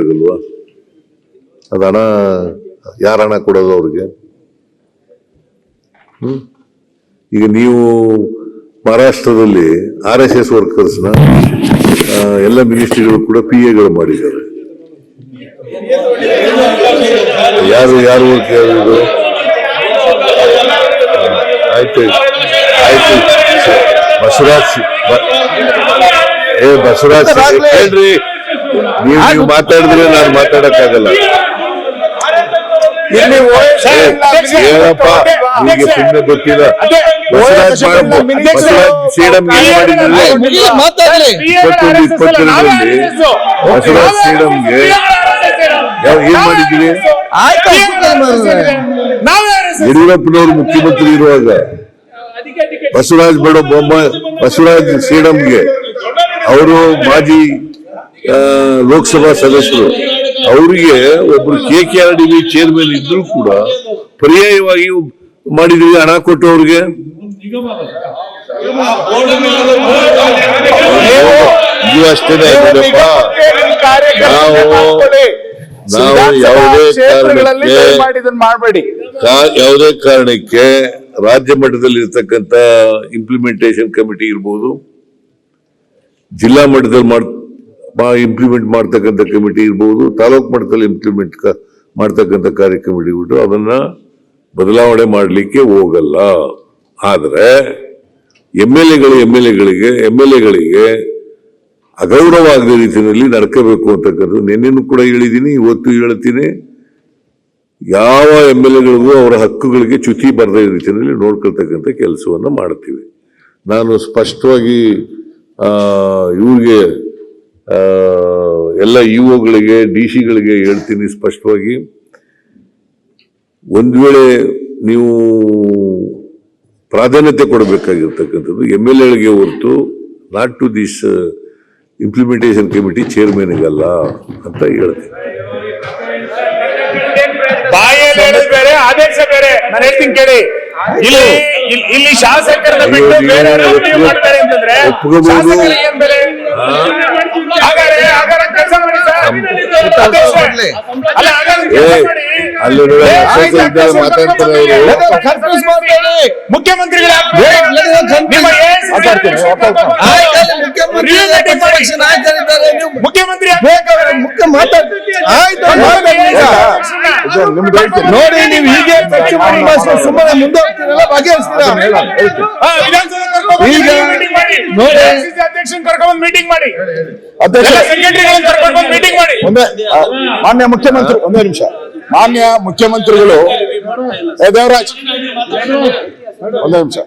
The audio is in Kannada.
ಕೊಡ್ಬೇಕಾಗಲ್ವಾ ಅದು ಹಣ ಯಾರ ಹಣ ಕೊಡೋದು ಅವ್ರಿಗೆ? ಈಗ ನೀವು ಮಹಾರಾಷ್ಟ್ರದಲ್ಲಿ ಆರ್ ಎಸ್ ಎಸ್ ವರ್ಕರ್ಸ್ನ ಎಲ್ಲ ಮಿನಿಸ್ಟ್ರಿಗಳು ಕೂಡ ಪಿ ಎಗಳು ಮಾಡಿದ್ದಾರೆ. ಯಾರು ಯಾರು ವರ್ಕ್ ಯಾರು ಆಯ್ತು ಆಯ್ತು. ಬಸವರಾಜ್ ಏ ಬಸವರಾಜ್ ಹೇಳ್ರಿ. ನೀವು ನೀವು ಮಾತಾಡಿದ್ರೆ ನಾನು ಮಾತಾಡಕ್ಕಾಗಲ್ಲ. ಏನಪ್ಪ ನಿಮಗೆ ಸುಮ್ಮನೆ ಗೊತ್ತಿಲ್ಲ. ಸೇಡಂ ಏನ್ ಮಾಡಿದ್ರೆ ಮಾತಾಡ್ಲಿ. ಇಪ್ಪತ್ತೊಂದು ಇಪ್ಪತ್ತೆರಡರಲ್ಲಿ ಬಸವರಾಜ್ ಸೇಡಂಗೆ ಯಾವ ಏನ್ ಮಾಡಿದ್ರಿ ಆಯ್ತು ಯಡಿಯೂರಪ್ಪನವರು ಮುಖ್ಯಮಂತ್ರಿ ಇರುವಾಗ ಬಸವರಾಜ್ ಬೇಡ ಬೊಮ್ಮ ಬಸವರಾಜ್ ಸೇಡಂಗೆ ಅವರು ಮಾಜಿ ಲೋಕಸಭಾ ಸದಸ್ಯರು, ಅವರಿಗೆ ಒಬ್ರು K K R D B chairman ಇದ್ರು ಕೂಡ ಪರ್ಯಾಯವಾಗಿ ಮಾಡಿದ್ರಿ, ಹಣ ಕೊಟ್ಟು ಅವ್ರಿಗೆ ಅಷ್ಟೇನೆ ನಾವು ನಾವು ಯಾವುದೇ ಕಾರಣಕ್ಕೆ ಯಾವುದೇ ಕಾರಣಕ್ಕೆ ರಾಜ್ಯ ಮಟ್ಟದಲ್ಲಿ ಇರ್ತಕ್ಕಂಥ ಇಂಪ್ಲಿಮೆಂಟೇಷನ್ ಕಮಿಟಿ ಇರ್ಬೋದು, ಜಿಲ್ಲಾ ಮಟ್ಟದಲ್ಲಿ ಇಂಪ್ಲಿಮೆಂಟ್ ಮಾಡ್ತಕ್ಕಂಥ ಕಮಿಟಿ ಇರ್ಬೋದು, ತಾಲೂಕು ಮಟ್ಟದಲ್ಲಿ ಇಂಪ್ಲಿಮೆಂಟ್ ಮಾಡ್ತಕ್ಕಂಥ ಕಾರ್ಯ ಕಮಿಟಿ ಬಿಟ್ಟು ಅದನ್ನ ಬದಲಾವಣೆ ಮಾಡಲಿಕ್ಕೆ ಹೋಗಲ್ಲ. ಆದರೆ ಎಂ ಎಲ್ ಎಗಳು, ಎಂ ಎಲ್ ಎಗಳಿಗೆ, ಎಂ ಎಲ್ ಎಗಳಿಗೆ ಅಗೌರವ ಆಗದ ರೀತಿಯಲ್ಲಿ ನಡ್ಕೋಬೇಕು ಅಂತಕ್ಕಂಥದ್ದು ನಿನ್ನೆನೂ ಕೂಡ ಹೇಳಿದ್ದೀನಿ, ಇವತ್ತು ಹೇಳ್ತೀನಿ. ಯಾವ ಎಂ ಎಲ್ ಎಗಳಿಗೂ ಅವರ ಹಕ್ಕುಗಳಿಗೆ ಚ್ಯುತಿ ಬರದ ರೀತಿಯಲ್ಲಿ ನೋಡ್ಕೊಳ್ತಕ್ಕಂಥ ಕೆಲಸವನ್ನು ಮಾಡ್ತೀವಿ. ನಾನು ಸ್ಪಷ್ಟವಾಗಿ ಇವ್ರಿಗೆ ಎಲ್ಲ ಇಒಗಳಿಗೆ ಡಿ ಸಿಗಳಿಗೆ ಹೇಳ್ತೀನಿ ಸ್ಪಷ್ಟವಾಗಿ. ಒಂದು ವೇಳೆ ನೀವು ಪ್ರಾಧಾನ್ಯತೆ ಕೊಡಬೇಕಾಗಿರ್ತಕ್ಕಂಥದ್ದು ಎಂ ಎಲ್ ಎಗಳಿಗೆ ಹೊರತು not to this implementation committee ಚೇರ್ಮನ್ಗಲ್ಲ ಅಂತ ಹೇಳ್ತೀನಿ. ಬಾಯಲ್ಲಿ ಹೇಳೋದು ಬೇರೆ ಆದೇಶ ಬೇರೆ. ನಾನು ಹೇಳ್ತೀನಿ ಕೇಳಿ. ಇಲ್ಲಿ ಇಲ್ಲಿ- ಇಲ್ಲಿ ಶಾಸಕರನ್ನ ಬಿಟ್ಟು ಅಯ್ಯೋ, ಬೇರೆ ನೀವು ನೀವು ಮಾಡ್ತಾರೆ ಅಂತಂದ್ರೆ ಮುಖ್ಯಮಂತ್ರಿಗಳು ಮುಖ್ಯಮಂತ್ರಿ ಮುಖ್ಯ ಮಾತಾಡ್ ಆಯ್ತು ಮಾತಾಡಿ ಈಗ. ನೋಡಿ ನೀವು ಹೀಗೆ ಸುಮ್ಮನೆ ಮುಂದೆ ಹೋಗ್ತೀರಲ್ಲ ಬಗೆಹರಿಸ್ತೀರಾ ಈಗ. ಅಧ್ಯಕ್ಷನ್ ಕರ್ಕೊಂಡ್ ಮೀಟಿಂಗ್ ಮಾಡಿ. ಅಧ್ಯಕ್ಷ ಸೆಕ್ರೆಟರಿಗಳನ್ನ ಕರ್ಕೊಂಡು ಮೀಟಿಂಗ್ ಮಾಡಿ. ಒಂದೇ ಮಾನ್ಯ ಮುಖ್ಯಮಂತ್ರಿ ಒಂದೇ ನಿಮಿಷ. ಮಾನ್ಯ ಮುಖ್ಯಮಂತ್ರಿಗಳು ಏ ದೇವರಾಜ್ ಒಂದೇ ನಿಮಿಷ.